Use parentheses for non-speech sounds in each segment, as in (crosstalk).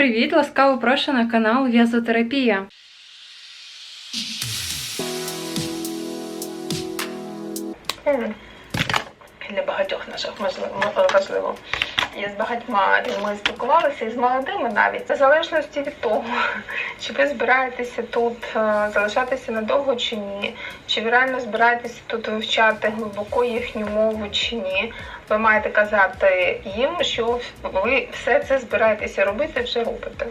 Привіт! Ласкаво прошу на канал В'язотерапія. Для багатьох наших можливо. І з багатьма ми спілкувалися і з молодими навіть в залежності від того, чи ви збираєтеся тут е, залишатися надовго чи ні, чи ви реально збираєтеся тут вивчати глибоко їхню мову чи ні. Ви маєте казати їм, що ви все це збираєтеся робити, вже робите.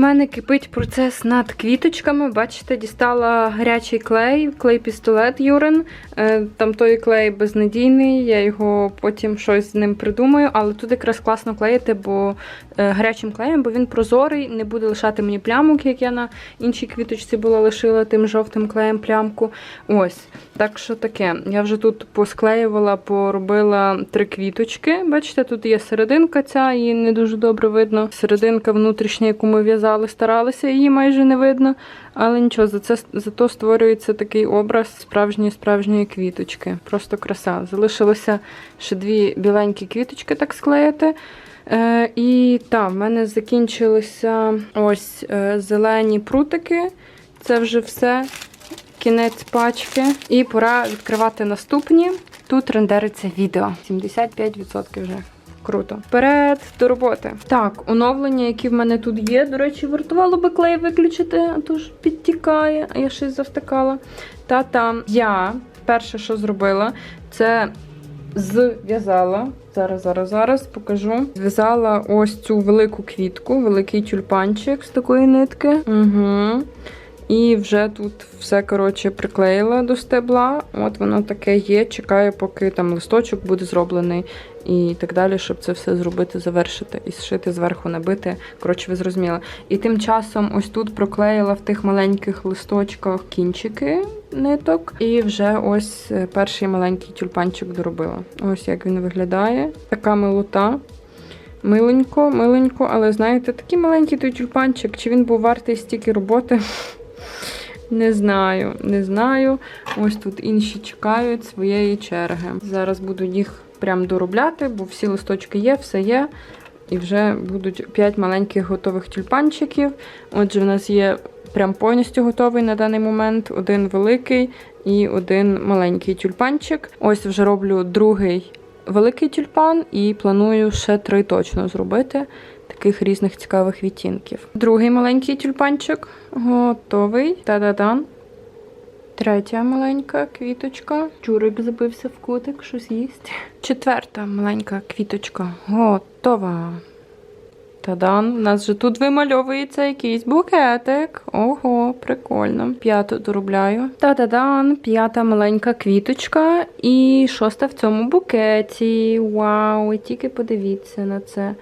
Мене кипить процес над квіточками. Бачите, дістала гарячий клей, клей-пістолет Юрин. Е, Там той клей безнадійний, я його потім щось з ним придумаю, але тут якраз класно клеїти, бо е, гарячим клеєм, бо він прозорий, не буде лишати мені плямок, як я на іншій квіточці була лишила тим жовтим клеєм плямку. Ось. Так що таке. Я вже тут посклеювала, поробила три квіточки. Бачите, тут є серединка ця, її не дуже добре видно. Серединка внутрішня, яку ми в'язали, старалися, її майже не видно. Але нічого, за це зато створюється такий образ справжньої справжньої квіточки. Просто краса. Залишилося ще дві біленькі квіточки так склеїти. Е, і так, в мене закінчилися ось е, зелені прутики. Це вже все. Кінець пачки. І пора відкривати наступні. Тут рендериться відео. 75% вже. Круто. Вперед до роботи. Так, оновлення, які в мене тут є. До речі, вартувало би клей виключити, а то ж підтікає, а я щось завтикала. Та там я перше, що зробила, це зв'язала. Зараз, зараз, зараз покажу. Зв'язала ось цю велику квітку, великий тюльпанчик з такої нитки. Угу. І вже тут все, коротше, приклеїла до стебла. От воно таке є. Чекаю, поки там листочок буде зроблений і так далі, щоб це все зробити, завершити і зшити зверху, набити. Коротше, ви зрозуміли. І тим часом ось тут проклеїла в тих маленьких листочках кінчики ниток. І вже ось е, перший маленький тюльпанчик доробила. Ось як він виглядає. Така милота. Миленько, миленько, але знаєте, такий маленький той тюльпанчик, чи він був вартий стільки роботи? Не знаю, не знаю. Ось тут інші чекають своєї черги. Зараз буду їх прям доробляти, бо всі листочки є, все є. І вже будуть 5 маленьких готових тюльпанчиків. Отже, в нас є прям повністю готовий на даний момент один великий і один маленький тюльпанчик. Ось вже роблю другий великий тюльпан і планую ще три точно зробити. Таких різних цікавих відтінків. Другий маленький тюльпанчик готовий. Та-да-дан. Третя маленька квіточка. Чурик забився в кутик, щось їсть. Четверта маленька квіточка готова. Тадан, у нас же тут вимальовується якийсь букетик. Ого, прикольно. П'яту доробляю. Та-да-дан, п'ята маленька квіточка. І шоста в цьому букеті. Вау, ви тільки подивіться на це.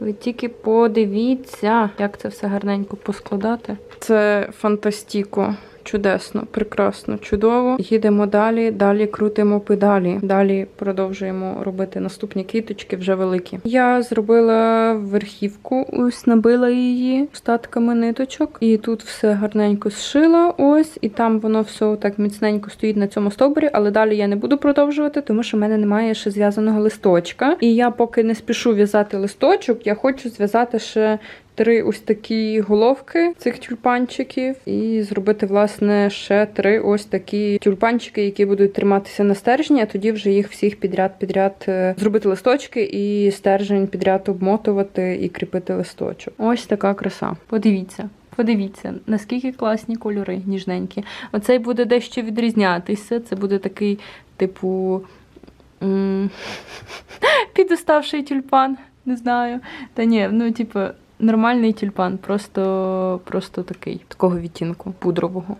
Ви тільки подивіться, як це все гарненько поскладати. Це фантастіко. Чудесно, прекрасно, чудово. Їдемо далі, далі крутимо педалі. Далі продовжуємо робити наступні квіточки вже великі. Я зробила верхівку, ось набила її остатками ниточок. І тут все гарненько зшила. Ось, і там воно все так міцненько стоїть на цьому стовбурі, але далі я не буду продовжувати, тому що в мене немає ще зв'язаного листочка. І я поки не спішу в'язати листочок, я хочу зв'язати ще три ось такі головки цих тюльпанчиків, і зробити, власне, ще три ось такі тюльпанчики, які будуть триматися на стержні, а тоді вже їх всіх підряд-підряд е, зробити листочки і стержень підряд обмотувати і кріпити листочок. Ось така краса. Подивіться. Подивіться, наскільки класні кольори, ніжненькі. Оцей буде дещо відрізнятися. Це буде такий, типу, (laughs) підоставший тюльпан. Не знаю. Та ні, ну, типу, нормальний тюльпан, просто, просто такий, такого відтінку, пудрового.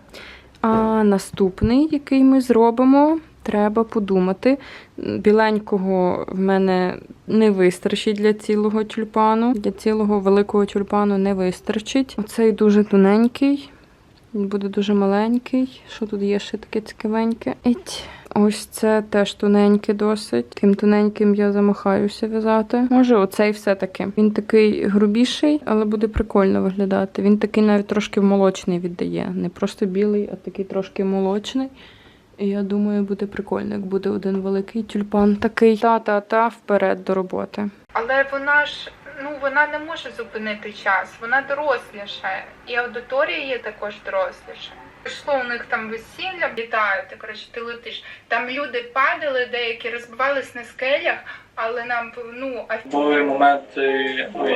А наступний, який ми зробимо, Треба подумати. Біленького в мене не вистачить для цілого тюльпану. Для цілого великого тюльпану не вистачить. Оцей дуже тоненький. Він буде дуже маленький. Що тут є ще таке цікавеньке? Еть. Ось це теж тоненьке досить. Тим тоненьким я замахаюся в'язати. Може, оцей все-таки. Він такий грубіший, але буде прикольно виглядати. Він такий навіть трошки молочний віддає. Не просто білий, а такий трошки молочний. І я думаю, буде прикольно, як буде один великий тюльпан такий. Та-та-та, вперед до роботи. Але вона ж ну вона не може зупинити час, вона доросліша, і аудиторія є також доросліша. Пішло у них там весілля, літають, ти коротше, ти летиш. Там люди падали, деякі розбивались на скелях, але нам ну а Були моменти,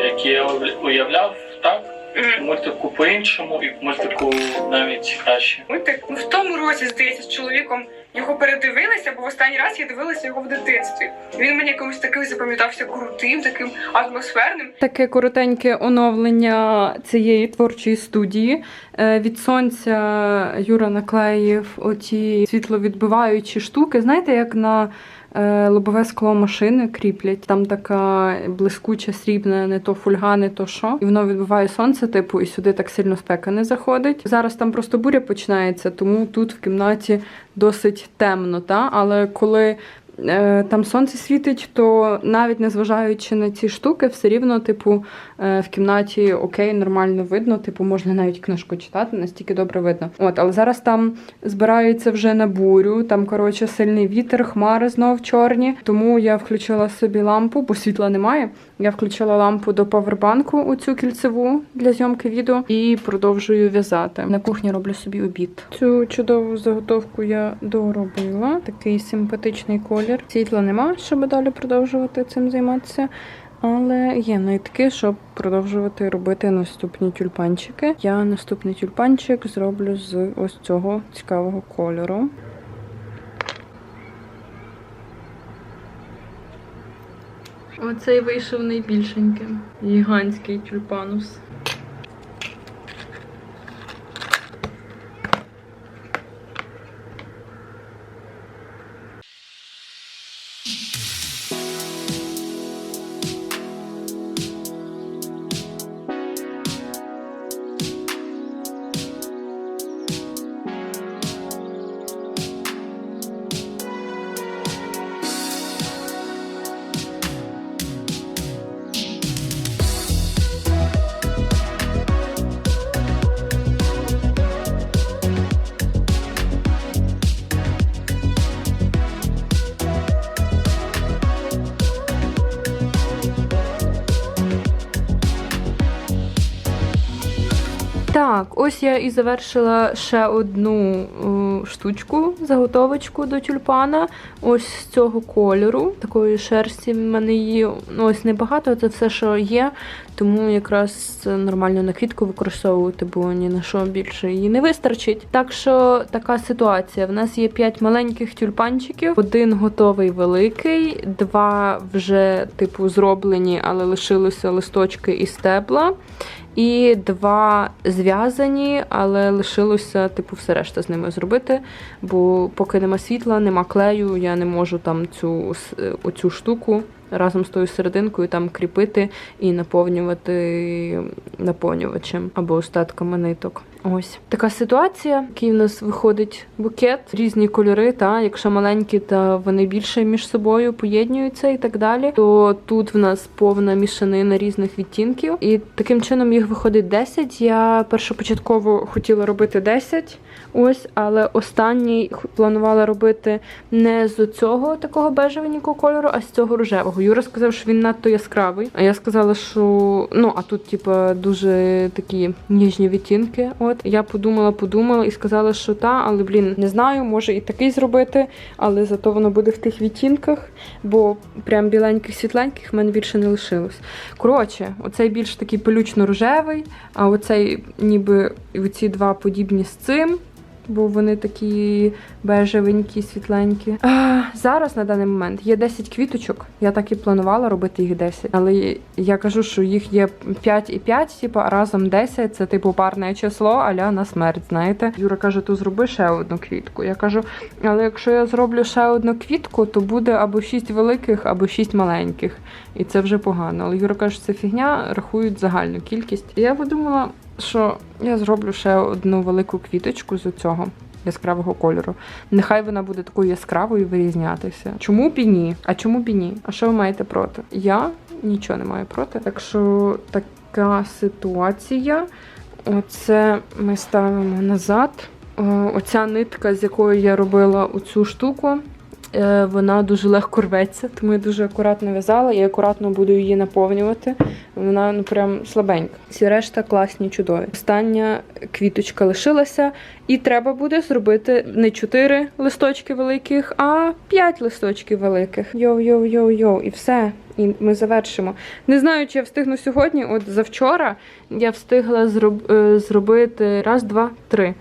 які я уявляв, так? В мультику по-іншому, і в мультику навіть краще. Мультик ну, в тому році, здається, з чоловіком його передивилися, бо в останній раз я дивилася його в дитинстві. Він мені якомусь таким запам'ятався крутим, таким атмосферним. Таке коротеньке оновлення цієї творчої студії. Е, Від сонця Юра наклеїв оті світловідбиваючі штуки. Знаєте, як на лобове скло машини кріплять. Там така блискуча срібна, не то фольга, не то що. І воно відбиває сонце, типу, і сюди так сильно спека не заходить. Зараз там просто буря починається, тому тут в кімнаті досить темно. Та? Але коли е, там сонце світить, то навіть незважаючи на ці штуки, все рівно, типу, е, в кімнаті окей, нормально видно. Типу, можна навіть книжку читати, настільки добре видно. От, але зараз там збирається вже на бурю. Там, коротше, сильний вітер, хмари знов чорні. Тому я включила собі лампу, бо світла немає. Я включила лампу до павербанку у цю кільцеву для зйомки відео і продовжую в'язати. На кухні роблю собі обід. Цю чудову заготовку я доробила. Такий симпатичний колір. Світла нема, щоб далі продовжувати цим займатися. Але є нитки, щоб продовжувати робити наступні тюльпанчики. Я наступний тюльпанчик зроблю з ось цього цікавого кольору. Оцей вийшов найбільшеньким. Гігантський тюльпанус. Ось я і завершила ще одну е, штучку, заготовочку до тюльпана. Ось з цього кольору, такої шерсті в мене її ну, ось небагато, це все, що є. Тому якраз нормально на квітку використовувати, бо ні на що більше її не вистачить. Так що така ситуація. В нас є 5 маленьких тюльпанчиків, один готовий великий, два вже типу зроблені, але лишилися листочки і стебла. І два зв'язані, але лишилося, типу, все решта з ними зробити. Бо поки нема світла, нема клею, я не можу там цю оцю штуку разом з тою серединкою там кріпити і наповнювати наповнювачем або остатками ниток. Ось така ситуація, який в нас виходить букет, різні кольори. Та якщо маленькі, то вони більше між собою поєднуються і так далі. То тут в нас повна мішанина різних відтінків, і таким чином їх виходить 10. Я першопочатково хотіла робити 10, ось, але останній планувала робити не з цього такого бежевенького кольору, а з цього рожевого. Юра сказав, що він надто яскравий. А я сказала, що ну а тут, типа, дуже такі ніжні відтінки. От я подумала, подумала і сказала, що та, але блін, не знаю, може і такий зробити, але зато воно буде в тих відтінках, бо прям біленьких світленьких в мене більше не лишилось. Коротше, оцей більш такий пелючно-рожевий, а оцей ніби ці два подібні з цим. Бо вони такі бежевенькі, світленькі. А, зараз на даний момент є 10 квіточок. Я так і планувала робити їх 10. Але я кажу, що їх є 5 і 5, типу, а разом 10 це типу парне число, аля на смерть. Знаєте? Юра каже, то зроби ще одну квітку. Я кажу, але якщо я зроблю ще одну квітку, то буде або 6 великих, або 6 маленьких. І це вже погано. Але Юра каже, що це фігня, рахують загальну кількість. І я подумала, що я зроблю ще одну велику квіточку з цього яскравого кольору. Нехай вона буде такою яскравою вирізнятися. Чому б і ні? А чому б і ні? А що ви маєте проти? Я нічого не маю проти. Так що така ситуація. Оце ми ставимо назад. Оця нитка, з якою я робила оцю штуку, е, вона дуже легко рветься, тому я дуже акуратно в'язала і акуратно буду її наповнювати. Вона ну прям слабенька. Всі решта класні, чудові. Остання квіточка лишилася, і треба буде зробити не 4 листочки великих, а 5 листочків великих. Йоу-йоу-йоу-йоу, і все. І ми завершимо. Не знаю, чи я встигну сьогодні. От завчора я встигла зроб... е, зробити раз, два, три.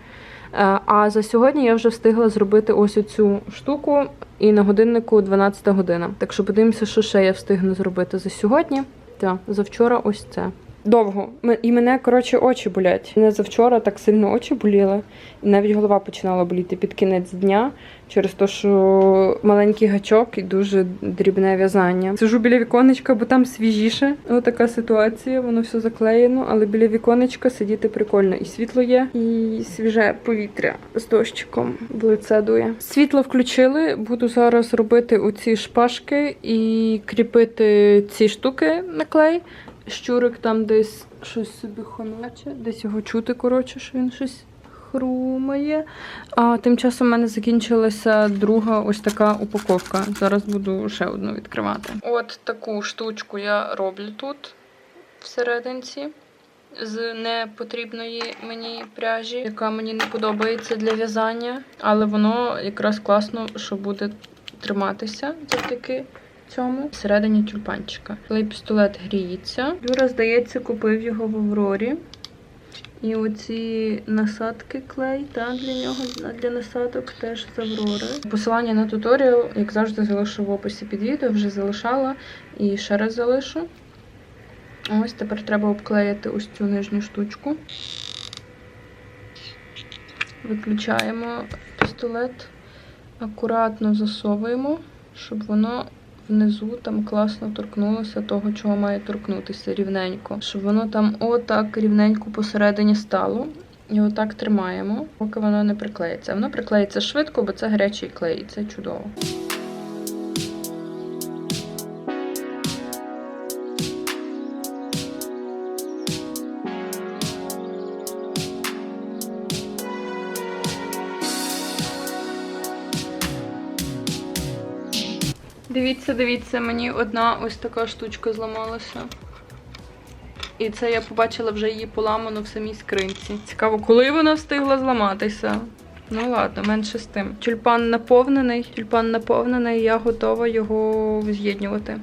Е, А за сьогодні я вже встигла зробити ось цю штуку, і на годиннику 12 година. Так що подивимося, що ще я встигну зробити за сьогодні. Так, завчора ось це. Довго. І мене, коротше, очі болять. Мене завчора так сильно очі боліли, і навіть голова починала боліти під кінець дня через те, що маленький гачок і дуже дрібне в'язання. Сижу біля віконечка, бо там свіжіше. Ось така ситуація, воно все заклеєно, але біля віконечка сидіти прикольно. І світло є, і свіже повітря з дощиком в лице дує. Світло включили. Буду зараз робити оці шпажки і кріпити ці штуки на клей. Щурик там десь щось собі хомяче, десь його чути, коротше, що він щось хрумає. А тим часом в мене закінчилася друга ось така упаковка. Зараз буду ще одну відкривати. От таку штучку я роблю тут всерединці. З непотрібної мені пряжі, яка мені не подобається для в'язання, але воно якраз класно, що буде триматися завдяки цьому всередині тюльпанчика. Клей пістолет гріється. Юра, здається, купив його в Аврорі. І оці насадки клей та, для нього для насадок теж з Аврори. Посилання на туторіал, як завжди, залишу в описі під відео, вже залишала і ще раз залишу. Ось тепер треба обклеїти ось цю нижню штучку. Виключаємо пістолет, акуратно засовуємо, щоб воно внизу там класно торкнулося того, чого має торкнутися рівненько. Щоб воно там отак рівненько посередині стало. І отак тримаємо, поки воно не приклеїться. Воно приклеїться швидко, бо це гарячий клей, і це чудово. Дивіться, дивіться, мені одна ось така штучка зламалася. І це я побачила вже її поламану в самій скринці. Цікаво, коли вона встигла зламатися. Ну ладно, менше з тим. Тюльпан наповнений, тюльпан наповнений, я готова його з'єднувати.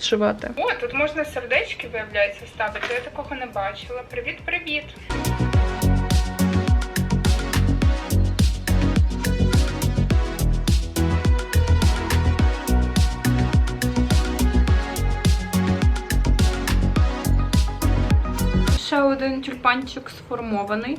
Зшивати. О, тут можна сердечки, виявляється, ставити. Я такого не бачила. Привіт, тюльпанчик сформований.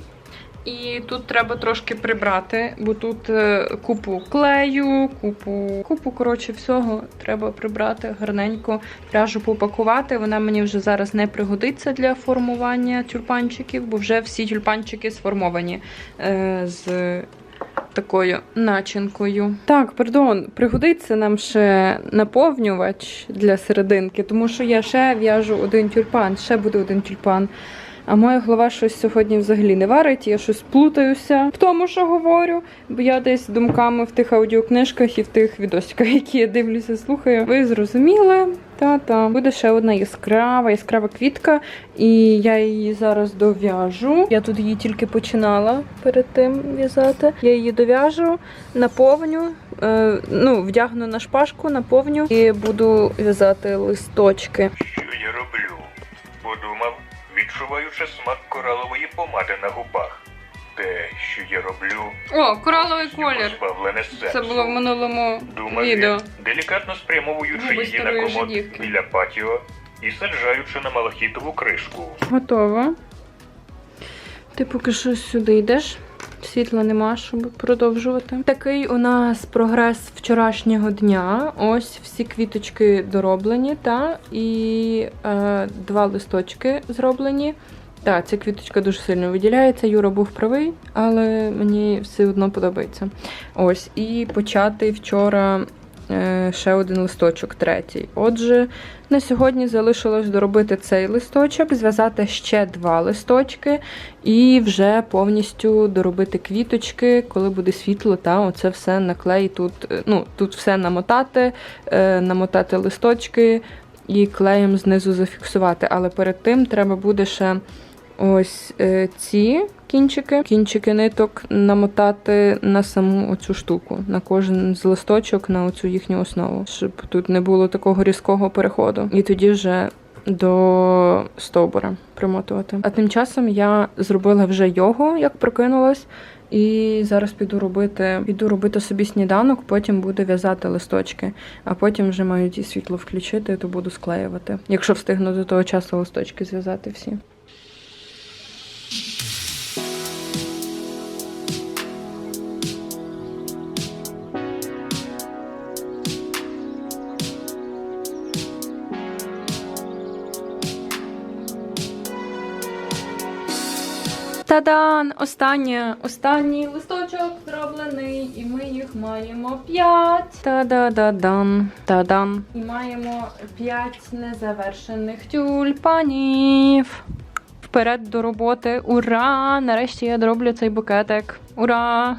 І тут треба трошки прибрати, бо тут е, купу клею, купу, купу коротше, всього треба прибрати гарненько, пряжу попакувати. Вона мені вже зараз не пригодиться для формування тюльпанчиків, бо вже всі тюльпанчики сформовані е, з такою начинкою. Так, пардон, пригодиться нам ще наповнювач для серединки, тому що я ще в'яжу один тюльпан, ще буде один тюльпан. А моя голова щось сьогодні взагалі не варить, я щось плутаюся в тому, що говорю, бо я десь думками в тих аудіокнижках і в тих відосиках, які я дивлюся, слухаю. Ви зрозуміли? Та-та. Буде ще одна яскрава, яскрава квітка, і я її зараз дов'яжу. Я тут її тільки починала перед тим в'язати. Я її дов'яжу, наповню, е, ну, вдягну на шпажку, наповню і буду в'язати листочки. Що я роблю? Відчуваючи смак коралової помади на губах. те, що я роблю, О, кораловий колір. позбавлене сенсу. Це було в минулому Думаю, відео. делікатно спрямовуючи Губи її на старої комод жидівки. біля патіо і саджаючи на малахітову кришку. Готово. Ти поки що сюди йдеш. Світла нема, щоб продовжувати. Такий у нас прогрес вчорашнього дня. Ось всі квіточки дороблені, та і е, два листочки зроблені. Так, ця квіточка дуже сильно виділяється. Юра був правий, але мені все одно подобається. Ось, і почати вчора ще один листочок, третій. Отже, на сьогодні залишилось доробити цей листочок, зв'язати ще два листочки і вже повністю доробити квіточки, коли буде світло, та оце все наклей тут. е, Ну, тут все намотати, е, намотати листочки і клеєм знизу зафіксувати. Але перед тим треба буде ще ось е, ці кінчики, кінчики ниток намотати на саму оцю штуку, на кожен з листочок, на оцю їхню основу, щоб тут не було такого різкого переходу. І тоді вже до стовбура примотувати. А тим часом я зробила вже його, як прокинулась. І зараз піду робити, піду робити собі сніданок, потім буду в'язати листочки, а потім вже маю ті світло включити, то буду склеювати. Якщо встигну до того часу листочки зв'язати всі. Та-дан! Останнє, останній листочок зроблений, і ми їх маємо п'ять. Та-да-да-дан, та-дан. І маємо п'ять незавершених тюльпанів. Вперед до роботи. Ура! Нарешті я дороблю цей букетик. Ура!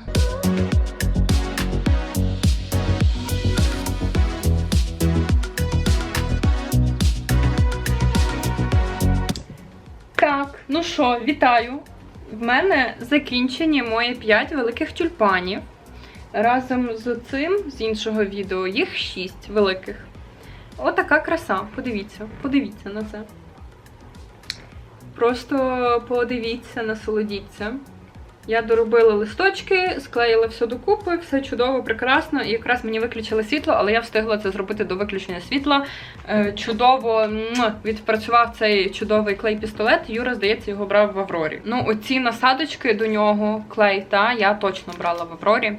Так, ну що, вітаю. В мене закінчені мої 5 великих тюльпанів. Разом з цим, з іншого відео, їх 6 великих. Отака краса. Подивіться, подивіться на це. Просто подивіться, насолодіться. Я доробила листочки, склеїла все докупи, все чудово, прекрасно. І якраз мені виключили світло, але я встигла це зробити до виключення світла. Е, Чудово відпрацював цей чудовий клей-пістолет. Юра, здається, його брав в Аврорі. Ну, оці насадочки до нього, клей, та я точно брала в Аврорі.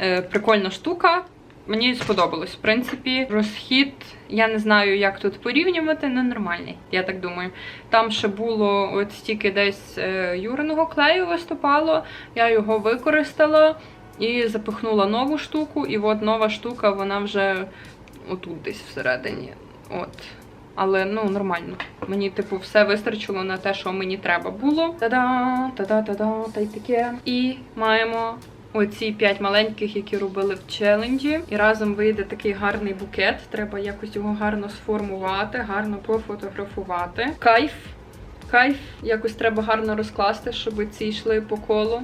Е, Прикольна штука. Мені сподобалось. В принципі, розхід, я не знаю, як тут порівнювати, не нормальний, я так думаю. Там ще було от стільки десь е, юриного клею виступало, я його використала і запихнула нову штуку, і от нова штука, вона вже отут десь всередині. От. Але ну нормально. Мені, типу, все вистачило на те, що мені треба було. Та-да, та-да-та-да, та й таке. І маємо оці п'ять маленьких, які робили в челенджі. І разом вийде такий гарний букет. Треба якось його гарно сформувати, гарно пофотографувати. Кайф. Кайф. Якось треба гарно розкласти, щоб ці йшли по колу.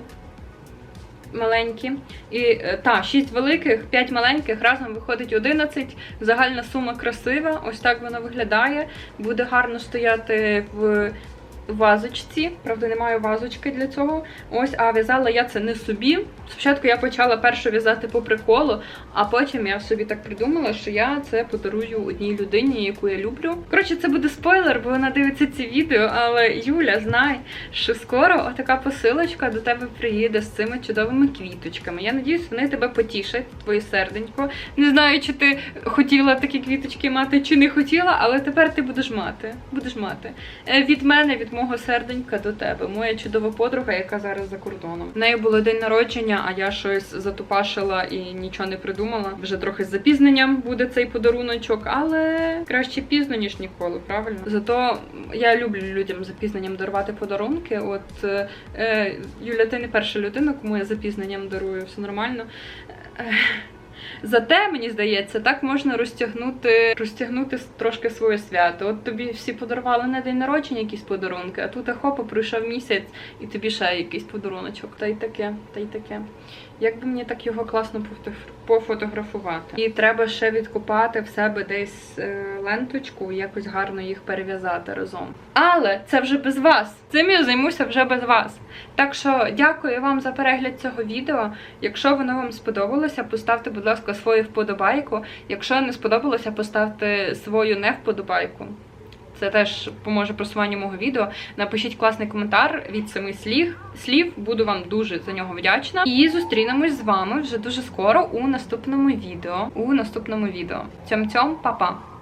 Маленькі. І е, та, 6 великих, 5 маленьких, разом виходить 11. Загальна сума красива. Ось так вона виглядає. Буде гарно стояти в вазочці. Правда, немає вазочки для цього. Ось, а в'язала я це не собі. Спочатку я почала перше в'язати по приколу, а потім я собі так придумала, що я це подарую одній людині, яку я люблю. Коротше, це буде спойлер, бо вона дивиться ці відео. Але Юля, знай, що скоро отака посилочка до тебе приїде з цими чудовими квіточками. Я надіюсь, вони тебе потішать, твоє серденько. Не знаю, чи ти хотіла такі квіточки мати, чи не хотіла, але тепер ти будеш мати. Будеш мати. Е, Від мене, від мого серденька до тебе. Моя чудова подруга, яка зараз за кордоном. В неї було день народження, а я щось затупашила і нічого не придумала. Вже трохи з запізненням буде цей подаруночок, але краще пізно, ніж ніколи, правильно? Зато я люблю людям з запізненням дарувати подарунки. От е, е, Юля, ти не перша людина, кому я запізненням дарую, все нормально. Зате, мені здається, так можна розтягнути, розтягнути трошки своє свято. От тобі всі подарували на день народження якісь подарунки, а тут хопа пройшов місяць і тобі ще якийсь подаруночок. Та й таке, та й таке. Як би мені так його класно пофото- пофотографувати? І треба ще відкопати в себе десь е, ленточку, якось гарно їх перев'язати разом. Але це вже без вас. Цим я займуся вже без вас. Так що дякую вам за перегляд цього відео. Якщо воно вам сподобалося, поставте, будь ласка, свою вподобайку. Якщо не сподобалося, поставте свою не вподобайку. Це теж поможе просуванню мого відео. Напишіть класний коментар від семи слів. слів. Буду вам дуже за нього вдячна. І зустрінемось з вами вже дуже скоро у наступному відео. У наступному відео. Цьом-цьом, па-па!